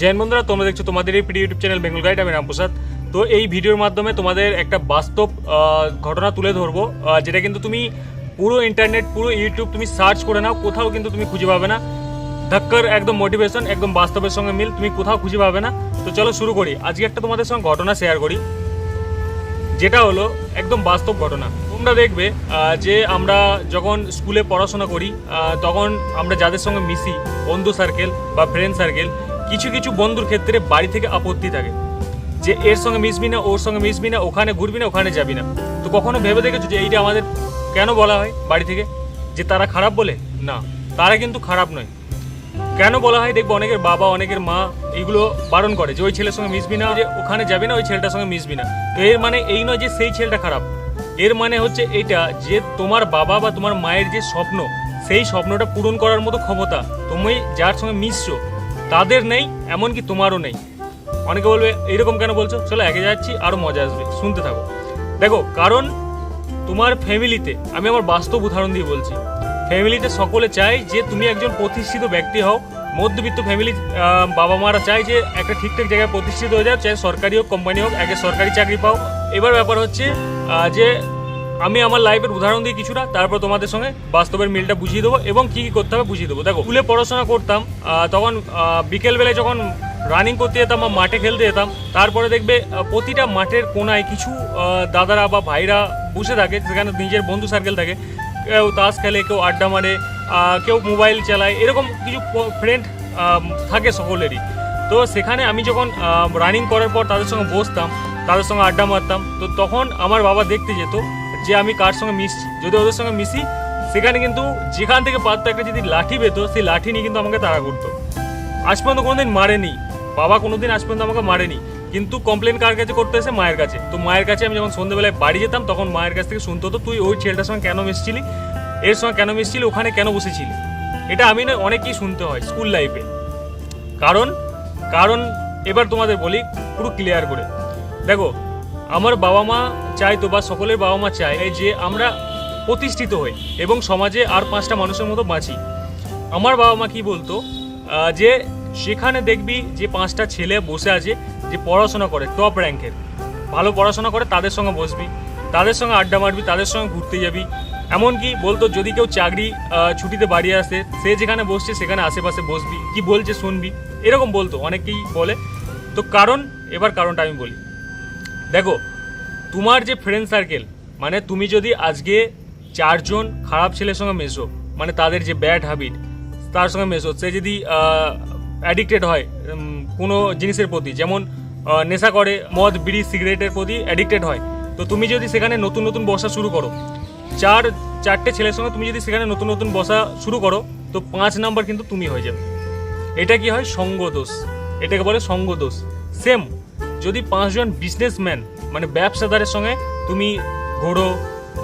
জৈন বন্ধুরা, তোমরা দেখছ তোমাদের এই প্রিয় ইউটিউব চ্যানেল বেঙ্গল গাইড, আমি রামপ্রসাদ। তো এই ভিডিওর মাধ্যমে তোমাদের একটা বাস্তব ঘটনা তুলে ধরবো যেটা কিন্তু তুমি পুরো ইন্টারনেট পুরো ইউটিউব তুমি সার্চ করে নাও, কোথাও কিন্তু তুমি খুঁজে পাবে না। ধাক্কার একদম মোটিভেশন একদম বাস্তবের সঙ্গে মিল, তুমি কোথাও খুঁজে পাবে না। তো চলো শুরু করি। আজকে একটা তোমাদের সঙ্গে ঘটনা শেয়ার করি, যেটা হলো একদম বাস্তব ঘটনা। তোমরা দেখবে যে আমরা যখন স্কুলে পড়াশোনা করি তখন আমরা যাদের সঙ্গে মিশি, বন্ধু সার্কেল বা ফ্রেন্ড সার্কেল কিছু কিছু বন্ধুর ক্ষেত্রে বাড়ি থেকে আপত্তি থাকে যে এর সঙ্গে মিশবি না, ওর সঙ্গে মিশবি না, ওখানে ঘুরবি না, ওখানে যাবি না। তো কখনো ভেবে দেখেছ যে এইটা আমাদের কেন বলা হয় বাড়ি থেকে? যে তারা খারাপ বলে? না, তারা কিন্তু খারাপ নয়। কেন বলা হয়? দেখব অনেকের বাবা, অনেকের মা এইগুলো বারণ করে যে ওই ছেলের সঙ্গে মিশবি না, যে ওখানে যাবি না, ওই ছেলেটার সঙ্গে মিশবি না। তো এর মানে এই নয় যে সেই ছেলেটা খারাপ। এর মানে হচ্ছে এটা যে তোমার বাবা বা তোমার মায়ের যে স্বপ্ন, সেই স্বপ্নটা পূরণ করার মতো ক্ষমতা তুমি যার সঙ্গে মিশছো তাদের নেই, এমনকি তোমারও নেই। অনেকে বলবে এরকম কেন বলছো? চলো একে যাচ্ছি আরও মজা আসবে। শুনতে থাকো। দেখো, কারণ তোমার ফ্যামিলিতে, আমি আমার বাস্তব উদাহরণ দিয়ে বলছি, ফ্যামিলিতে সকলে চায় যে তুমি একজন প্রতিষ্ঠিত ব্যক্তি হও। মধ্যবিত্ত ফ্যামিলি বাবা মারা চায় যে একটা ঠিকঠাক জায়গায় প্রতিষ্ঠিত হয়ে যাও, চাই সরকারি হোক, কোম্পানি হোক, আগে সরকারি চাকরি পাও। এবার ব্যাপার হচ্ছে যে আমি আমার লাইফের উদাহরণ দিই কিছুটা, তারপর তোমাদের সঙ্গে বাস্তবের মিলটা বুঝিয়ে দেবো এবং কী কী করতে হবে বুঝিয়ে দেবো। দেখো, স্কুলে পড়াশোনা করতাম তখন বিকেলবেলায় যখন রানিং করতে যেতাম বা মাঠে খেলতে যেতাম, তারপরে দেখবে প্রতিটা মাঠের কোনায় কিছু দাদারা বা ভাইরা বসে থাকে সেখানে নিজের বন্ধু সার্কেল থাকে। কেউ তাস খেলে, কেউ আড্ডা মারে কেউ মোবাইল চালায়, এরকম কিছু ফ্রেন্ড থাকে সকলেরই। তো সেখানে আমি যখন রানিং করার পর তাদের সঙ্গে বসতাম, তাদের সঙ্গে আড্ডা মারতাম, তো তখন আমার বাবা দেখতে যেত যে আমি কার সঙ্গে মিশছি, যদি ওদের সঙ্গে মিশি, সেখানে কিন্তু যেখান থেকে পারতো একটা যদি লাঠি পেতো, সেই লাঠি নিয়ে কিন্তু আমাকে তাড়া করতো। আজ পর্যন্ত কোনোদিন মারেনি। বাবা কোনোদিন আজ পর্যন্ত আমাকে মারেনি। কিন্তু কমপ্লেন কার কাছে করতে এসে মায়ের কাছে? তো মায়ের কাছে আমি যখন সন্ধ্যেবেলায় বাড়ি যেতাম, তখন মায়ের কাছ থেকে শুনতে হতো, তুই ওই ছেলেটার সঙ্গে কেন মিশছিলি? এর সঙ্গে কেন মিশছিলি? ওখানে কেন বসেছিলি? এটা আমি না অনেকেই শুনতে হয় স্কুল লাইফে। কারণ কারণ এবার তোমাদের বলি, পুরো ক্লিয়ার করে। দেখো আমার বাবা মা চাইতো বা সকলের বাবা মা চায় যে আমরা প্রতিষ্ঠিত হই এবং সমাজে আর পাঁচটা মানুষের মতো বাঁচি। আমার বাবা মা কি বলতো? যে সেখানে দেখবি যে পাঁচটা ছেলে বসে আছে যে পড়াশোনা করে টপ র্যাঙ্কের ভালো পড়াশোনা করে তাদের সঙ্গে বসবি, তাদের সঙ্গে আড্ডা মারবি, তাদের সঙ্গে ঘুরতে যাবি। এমনকি বলতো যদি কেউ চাকরি ছুটিতে বাড়ি আসে, সে যেখানে বসছে সেখানে আশেপাশে বসবি, কি বলছে শুনবি। এরকম বলতো, অনেকেই বলে। তো কারণ, এবার কারণটা আমি বলি। দেখো, তোমার যে ফ্রেন্ড সার্কেল মানে তুমি যদি আজকে চারজন খারাপ ছেলের সঙ্গে মেশো মানে তাদের যে ব্যাড হ্যাবিট তার সঙ্গে মেশো, সে যদি অ্যাডিক্টেড হয় কোনো জিনিসের প্রতি, যেমন নেশা করে, মদ, বিড়ি, সিগারেটের প্রতি অ্যাডিক্টেড হয়, তো তুমি যদি সেখানে নতুন নতুন বসা শুরু করো, চার, চারটে ছেলের সঙ্গে তুমি যদি সেখানে নতুন নতুন বসা শুরু করো, তো পাঁচ নাম্বার কিন্তু তুমি হয়ে যাবে। এটা কি হয়? সঙ্গ দোষ এটাকে বলে সঙ্গ দোষ সেম যদি পাঁচজন বিজনেসম্যান মানে ব্যবসাদারের সঙ্গে তুমি ঘোরো,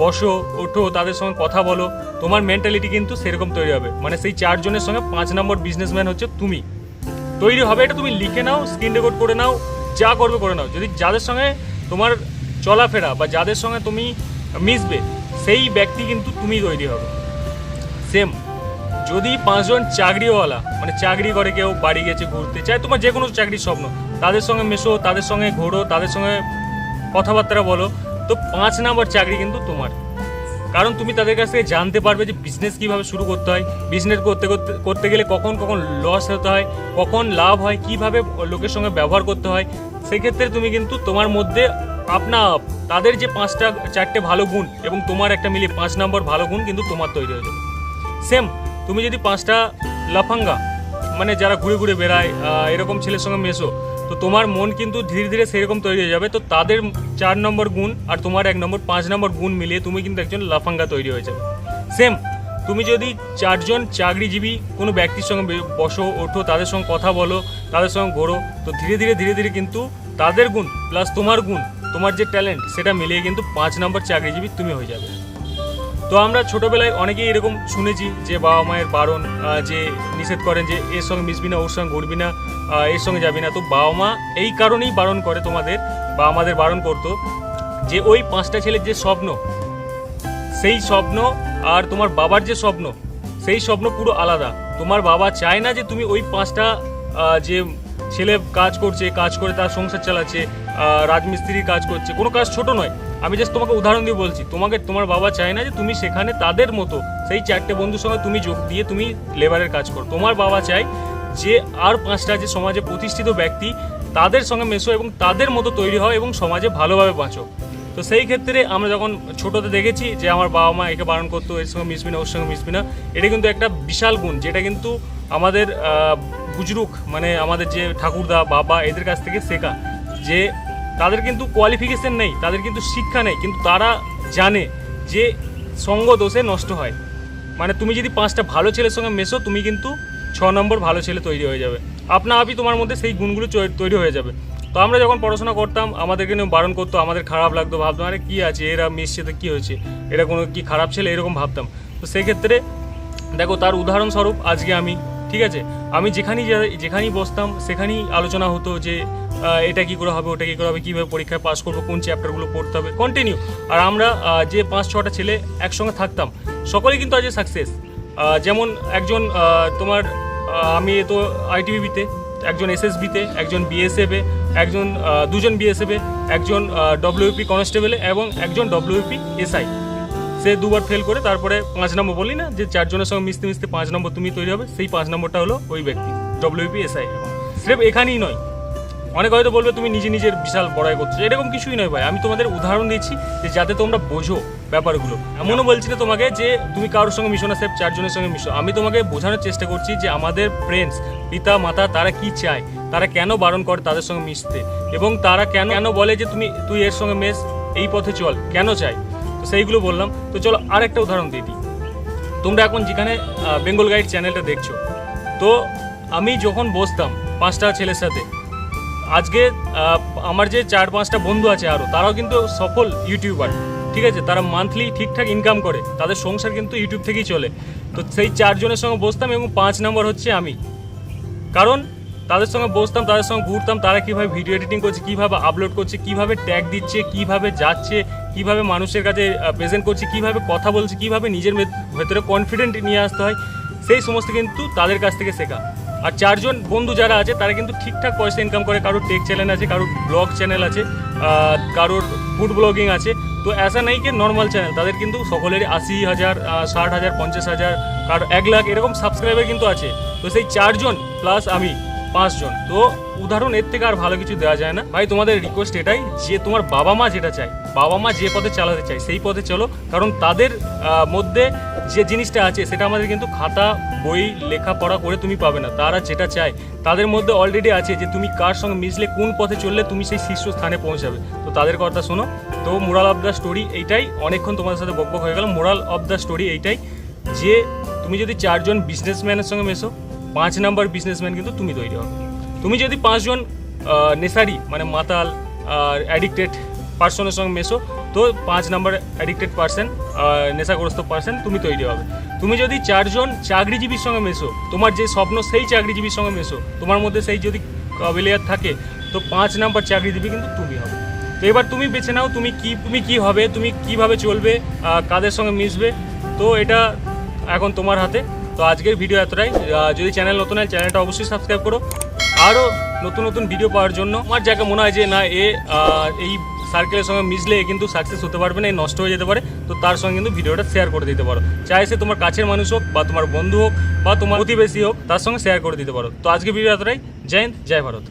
বসো, ওঠো, তাদের সঙ্গে কথা বলো, তোমার মেন্টালিটি কিন্তু সেরকম তৈরি হবে। মানে সেই চারজনের সঙ্গে পাঁচ নম্বর বিজনেসম্যান হচ্ছে তুমি। তৈরি হবে এটা তুমি লিখে নাও স্ক্রিন রেকর্ড করে নাও, যা করবে করে নাও। যদি যাদের সঙ্গে তোমার চলাফেরা বা যাদের সঙ্গে তুমি মিশবে, সেই ব্যক্তি কিন্তু তুমি তৈরি হবে। সেম যদি পাঁচজন চাকরিওয়ালা মানে চাকরি করে কেউ বাড়ি গেছে, ঘুরতে চায়, তোমার যে কোনো চাকরির স্বপ্ন, তাদের সঙ্গে মেশো, তাদের সঙ্গে ঘোরো, তাদের সঙ্গে কথাবার্তা বলো, তো পাঁচ নাম্বার চাকরি কিন্তু তোমার। কারণ তুমি তাদের কাছ থেকে জানতে পারবে যে বিজনেস কীভাবে শুরু করতে হয় বিজনেস করতে করতে করতে গেলে কখন কখন লস হতে হয়, কখন লাভ হয়, কীভাবে লোকের সঙ্গে ব্যবহার করতে হয়, সেক্ষেত্রে তুমি কিন্তু তোমার মধ্যে আপনা আপ, তাদের যে পাঁচটা, চারটে ভালো গুণ এবং তোমার একটা মিলিয়ে পাঁচ নম্বর ভালো গুণ কিন্তু তোমার তৈরি হয়ে যাবে। সেম তুমি যদি পাঁচটা লাফাঙ্গা মানে যারা ঘুরে ঘুরে বেড়ায় এরকম ছেলের সঙ্গে মেশো, তো তোমার মন কিন্তু ধীরে ধীরে সেরকম তৈরি হয়ে যাবে। তো তাদের চার নম্বর গুণ আর তোমার এক নম্বর, পাঁচ নম্বর গুণ মিলিয়ে তুমি কিন্তু একজন লাফাঙ্গা তৈরি হয়ে যাবে সেম তুমি যদি চারজন চাকরিজীবী কোনো ব্যক্তির সঙ্গে বসো, ওঠো, তাদের সঙ্গে কথা বলো, তাদের সঙ্গে ঘোরো, তো ধীরে ধীরে ধীরে ধীরে কিন্তু তাদের গুণ প্লাস তোমার গুণ, তোমার যে ট্যালেন্ট সেটা মিলিয়ে কিন্তু পাঁচ নম্বর চাকরিজীবী তুমি হয়ে যাবে। তো আমরা ছোটবেলায় অনেকেই এরকম শুনেছি যে বাবা মায়ের বারণ যে নিষেধ করেন যে এর সঙ্গে মিশবি না, ওর সঙ্গে ঘুরবি না এর সঙ্গে যাবি না। তো বাবা মা এই কারণেই বারণ করে তোমাদের বা আমাদের বারণ করতো যে ওই পাঁচটা ছেলের যে স্বপ্ন, সেই স্বপ্ন আর তোমার বাবার যে স্বপ্ন, সেই স্বপ্ন পুরো আলাদা। তোমার বাবা চায় না যে তুমি ওই পাঁচটা যে ছেলে কাজ করছে কাজ করে তার সংসার চালাচ্ছে আহ, রাজমিস্ত্রির কাজ করছে কোনো কাজ ছোট নয়। আমি জাস্ট তোমাকে উদাহরণ দিয়ে বলছি তোমাকে তোমার বাবা চায় না যে তুমি সেখানে তাদের মতো সেই চারটে বন্ধুর সঙ্গে তুমি যোগ দিয়ে তুমি লেবারের কাজ করো। তোমার বাবা চায় যে আর পাঁচটা যে সমাজে প্রতিষ্ঠিত ব্যক্তি তাদের সঙ্গে মেশো এবং তাদের মতো তৈরি হয় এবং সমাজে ভালোভাবে বাঁচো। তো সেই ক্ষেত্রে আমরা যখন ছোটোতে দেখেছি যে আমার বাবা মা একে বারণ করতো এর সঙ্গে মিশবি না ওর সঙ্গে মিশবি না এটা কিন্তু একটা বিশাল গুণ যেটা কিন্তু আমাদের বুজরুক মানে আমাদের যে ঠাকুরদা, বাবা এদের কাছ থেকে শেখা যে তাদের কিন্তু কোয়ালিফিকেশন নেই, তাদের কিন্তু শিক্ষা নেই, কিন্তু তারা জানে যে সঙ্গ দোষে নষ্ট হয়। মানে তুমি যদি পাঁচটা ভালো ছেলের সঙ্গে মেশো, তুমি কিন্তু ছ নম্বর ভালো ছেলে তৈরি হয়ে যাবে। আপনা আপনি তোমার মধ্যে সেই গুণগুলো তৈরি হয়ে যাবে। তো আমরা যখন পড়াশোনা করতাম, আমাদেরকে নিয়ে বারণ করতো, আমাদের খারাপ লাগতো, ভাবতাম, আরে কী আছে, এরা মিশছে, তো কী হয়েছে? এটা কোনো কি খারাপ ছেলে? এরকম ভাবতাম। তো সেক্ষেত্রে দেখো, তার উদাহরণস্বরূপ আজকে আমি ঠিক আছে? আমি যেখানেই যেখানেই বসতাম, সেখানেই আলোচনা হতো যে এটা কি করে হবে, ওটা কী করে হবে, কীভাবে পরীক্ষায় পাস করব, কোন চ্যাপ্টারগুলো পড়তে হবে কন্টিনিউ আর আমরা যে পাঁচ, ছটা ছেলে একসঙ্গে থাকতাম, সকলেই কিন্তু আজ সাকসেস যেমন একজন তোমার আমি তো আইটিভিতে একজন এসএসবিতে একজন বিএসএফে একজন দুজন বিএসএফে একজন ডব্লিউপি কনস্টেবলে এবং একজন ডব্লিউপি এসআই সে দুবার ফেল করে তারপরে পাঁচ নম্বর বলি না যে চারজনের সঙ্গে মিশতে মিশতে পাঁচ নম্বর তুমি তৈরি হবে, সেই পাঁচ নম্বরটা হলো ওই ব্যক্তি ডব্লিউপি এসআই স্রেফ এখানেই নয়। অনেক হয়তো বলবে তুমি নিজে নিজের বিশাল বড়াই করছ। এরকম কিছুই নয় ভাই। আমি তোমাদের উদাহরণ দিচ্ছি যে যাতে তোমরা বোঝো ব্যাপারগুলো। এমনও বলছি না তোমাকে যে তুমি কারোর সঙ্গে মিশো না, স্রেফ চারজনের সঙ্গে মিশো। আমি তোমাকে বোঝানোর চেষ্টা করছি যে আমাদের ফ্রেন্ডস পিতা মাতা তারা কি চায়? তারা কেন বারণ করে তাদের সঙ্গে মিশতে? এবং তারা কেন কেন বলে যে তুমি, তুই এর সঙ্গে মেশ, এই পথে চল, কেন চাই তো সেইগুলো বললাম। তো চলো আরেকটা উদাহরণ দিয়ে দিই। তোমরা এখন যেখানে বেঙ্গল গাইড চ্যানেলটা দেখছ, তো আমি যখন বসতাম পাঁচটা ছেলের সাথে, আজকে আমার যে চার পাঁচটা বন্ধু আছে আরও তারাও কিন্তু সফল ইউটিউবার ঠিক আছে? তারা মান্থলি ঠিকঠাক ইনকাম করে, তাদের সংসার কিন্তু ইউটিউব থেকেই চলে। তো সেই চারজনের সঙ্গে বসতাম এবং পাঁচ নম্বর হচ্ছে আমি। কারণ তাদের সঙ্গে বসতাম, তাদের সঙ্গে ঘুরতাম, তারা কীভাবে ভিডিও এডিটিং করছে, কীভাবে আপলোড করছে, কীভাবে ট্যাগ দিচ্ছে, কীভাবে যাচ্ছে কীভাবে মানুষের কাছে প্রেজেন্ট করছে, কীভাবে কথা বলছে, কীভাবে নিজের ভেতরে কনফিডেন্ট নিয়ে আসতে হয়, সেই সমস্ত কিন্তু তাদের কাছ থেকে শেখা। আর চারজন বন্ধু যারা আছে, তারা কিন্তু ঠিকঠাক পয়সা ইনকাম করে, কারোর টেক চ্যানেল আছে, কারোর ব্লগ চ্যানেল আছে কারোর ফুড ব্লগিং আছে। তো এসা নাই কি নর্মাল চ্যানেল তাদের কিন্তু সকলেরই আশি হাজার ষাট হাজার, পঞ্চাশ হাজার, কারও এক লাখ এরকম সাবস্ক্রাইবার কিন্তু আছে। তো সেই চারজন প্লাস আমি, পাঁচজন। তো উদাহরণ, এর থেকে আর ভালো কিছু দেওয়া যায় না। ভাই, তোমাদের রিকোয়েস্ট এটাই যে তোমার বাবা মা যেটা চায়, বাবা মা যে পথে চালাতে চায়, সেই পথে চলো। কারণ তাদের মধ্যে যে জিনিসটা আছে, সেটা আমাদের কিন্তু খাতা, বই, লেখাপড়া করে তুমি পাবে না। তারা যেটা চায়, তাদের মধ্যে অলরেডি আছে যে তুমি কার সঙ্গে মিশলে, কোন পথে চললে তুমি সেই শীর্ষ স্থানে পৌঁছাবে। তো তাদের কথা শোনো। তো মোরাল অফ দ্য স্টোরি এইটাই। অনেকক্ষণ তোমাদের সাথে বকবক হয়ে গেল। মোরাল অফ দ্য স্টোরি এইটাই যে তুমি যদি চারজন বিজনেসম্যানের সঙ্গে মেশো, পাঁচ নাম্বার বিজনেসম্যান কিন্তু তুমি তৈরি হবে। তুমি যদি পাঁচজন নেশারি মানে মাতাল আর অ্যাডিক্টেড পার্সনের সঙ্গে মেশো, তো পাঁচ নাম্বার অ্যাডিক্টেড পার্সন নেশাগ্রস্ত পার্সন তুমি তৈরি হবে। তুমি যদি চারজন চাকরিজীবীর সঙ্গে মেশো, তোমার যে স্বপ্ন সেই চাকরিজীবীর সঙ্গে মেশো, তোমার মধ্যে সেই যদি কাবিলিয়াত থাকে, তো পাঁচ নাম্বার চাকরিজীবী কিন্তু তুমি হবে। তো এবার তুমি বেছে নাও তুমি কি তুমি কি হবে, তুমি কীভাবে চলবে কাদের সঙ্গে মিশবে, তো এটা এখন তোমার হাতে। তো আজকের ভিডিও এতটাই। যদি চ্যানেল নতুন হয় চ্যানেলটা অবশ্যই সাবস্ক্রাইব করো। আরও নতুন নতুন ভিডিও পাওয়ার জন্য। আমার জায়গা মনে হয় যে, না, এ এই সার্কেলের সঙ্গে মিশলে কিন্তু সাকসেস হতে পারবে না এই নষ্ট হয়ে যেতে পারে, তো তার সঙ্গে কিন্তু ভিডিওটা শেয়ার করে দিতে পারো। চাই সে তোমার কাছের মানুষ হোক বা তোমার বন্ধু হোক বা তোমার প্রতিবেশী হোক, তার সঙ্গে শেয়ার করে দিতে পারো। তো আজকে ভিডিও এতটাই। জয় হিন্দ, জয় ভারত।